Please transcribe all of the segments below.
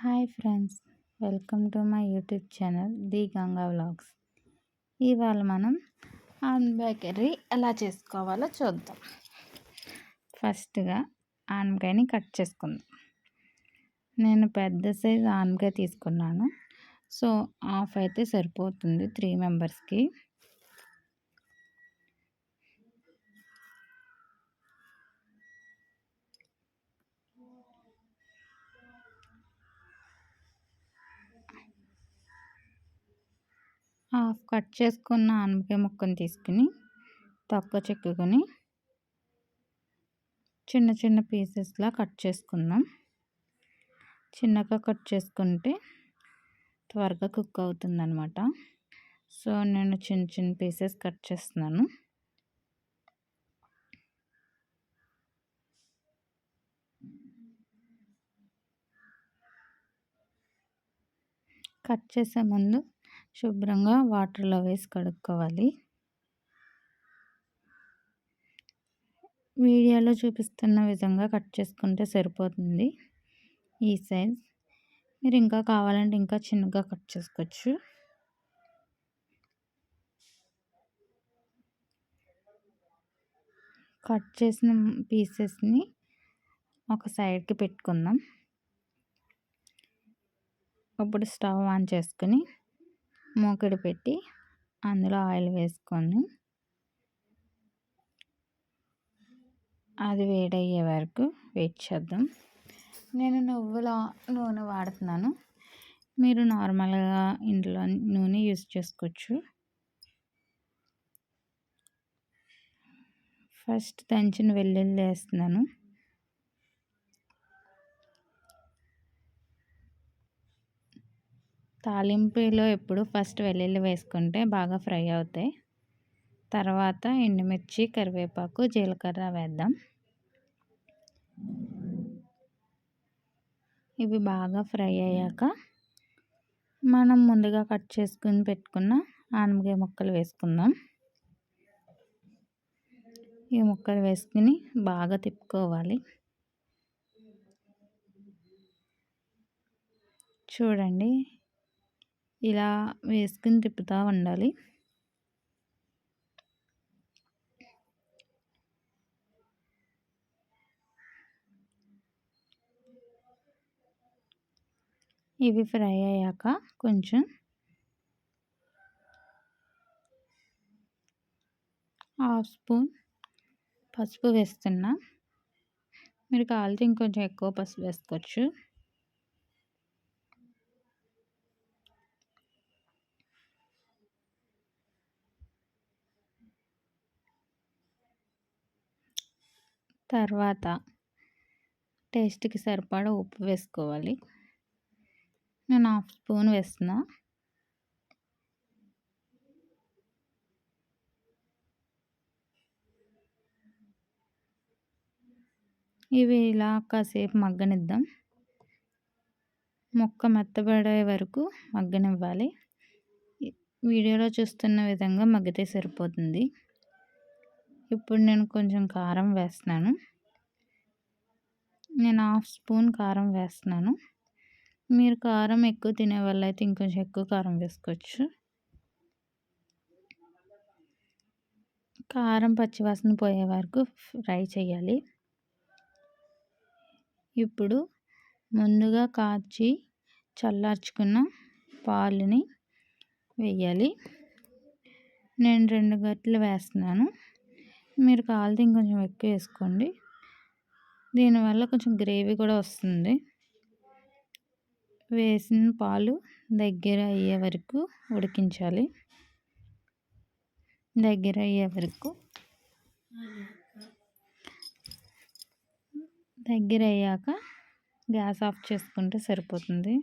Hi friends welcome to my YouTube channel the Ganga vlogs. ఇవాళ మనం on bakery ఎలా చేసుకోవాలో చూద్దాం. ఫస్ట్గా ఆనకాయని కట్ చేసుకుందాం. నేను పెద్ద సైజ్ ఆనకాయ తీసుకున్నాను. సో హాఫ్ అయితే సరిపోతుంది త్రీ మెంబర్స్కి. హాఫ్ కట్ చేసుకున్న ఆనపకాయ ముక్కను తీసుకుని తక్కువ చెక్కుకొని చిన్న చిన్న పీసెస్లా కట్ చేసుకుందాం. చిన్నగా కట్ చేసుకుంటే త్వరగా కుక్ అవుతుందన్నమాట. సో నేను చిన్న చిన్న పీసెస్ కట్ చేస్తున్నాను. కట్ చేసే ముందు శుభ్రంగా వాటర్లో వేసి కడుక్కోవాలి. వీడియోలో చూపిస్తున్న విధంగా కట్ చేసుకుంటే సరిపోతుంది ఈ సైజ్. మీరు ఇంకా కావాలంటే ఇంకా చిన్నగా కట్ చేసుకోవచ్చు. కట్ చేసిన పీసెస్ని ఒక సైడ్కి పెట్టుకుందాం. ఇప్పుడు స్టవ్ ఆన్ చేసుకుని మూకుడు పెట్టి అందులో ఆయిల్ వేసుకొని అది వేడయ్యే వరకు వెయిట్ చేద్దాం. నేను నువ్వుల నూనె వాడుతున్నాను. మీరు నార్మల్గా ఇంట్లో నూనె యూజ్ చేసుకోవచ్చు. ఫస్ట్ దంచిన వెల్లుల్లి వేస్తున్నాను. తాలింపులో ఎప్పుడు ఫస్ట్ వెల్లుల్లి వేసుకుంటే బాగా ఫ్రై అవుతాయి. తర్వాత ఎండుమిర్చి కరివేపాకు జీలకర్ర వేద్దాం. ఇవి బాగా ఫ్రై అయ్యాక మనం ముందుగా కట్ చేసుకుని పెట్టుకున్న ఆనమకాయ ముక్కలు వేసుకుందాం. ఈ ముక్కలు వేసుకుని బాగా తిప్పుకోవాలి. చూడండి ఇలా వేసుకుని తిప్పుతూ ఉండాలి ఇవి ఫ్రై అయ్యాక కొంచెం హాఫ్ స్పూన్ పసుపు వేస్తున్నా. మీరు కావాలంటే ఇంకొంచెం ఎక్కువ పసుపు వేసుకోవచ్చు. తర్వాత టేస్ట్కి సరిపడా ఉప్పు వేసుకోవాలి. నేను హాఫ్ స్పూన్ వేస్తున్నా. ఇవి ఇలా కాసేపు మగ్గనిద్దాం. మొక్క మెత్తబడే వరకు మగ్గనివ్వాలి. వీడియోలో చూస్తున్న విధంగా మగ్గితే సరిపోతుంది. ఇప్పుడు నేను కొంచెం కారం వేస్తున్నాను. నేను హాఫ్ స్పూన్ కారం వేస్తున్నాను. మీరు కారం ఎక్కువ తినే వాళ్ళైతే ఇంకొంచెం ఎక్కువ కారం వేసుకోవచ్చు. కారం పచ్చివాసన పోయే వరకు ఫ్రై చేయాలి. ఇప్పుడు ముందుగా కాచి చల్లార్చుకున్న పాలుని వేయాలి. నేను రెండు గట్లు వేస్తున్నాను. మీరు కావాలితే ఇంకొంచెం ఎక్కువ వేసుకోండి. దీనివల్ల కొంచెం గ్రేవీ కూడా వస్తుంది. వేసిన పాలు దగ్గర అయ్యే వరకు ఉడికించాలి. దగ్గర అయ్యే వరకు. దగ్గర అయ్యాక గ్యాస్ ఆఫ్ చేసుకుంటే సరిపోతుంది.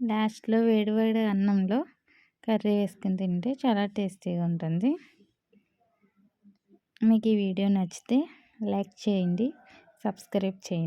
లాస్ట్లో వేడివేడి అన్నంలో కర్రీ వేసుకుని తింటే చాలా టేస్టీగా ఉంటుంది. మీకు ఈ వీడియో నచ్చితే లైక్ చేయండి సబ్స్క్రైబ్ చేయండి.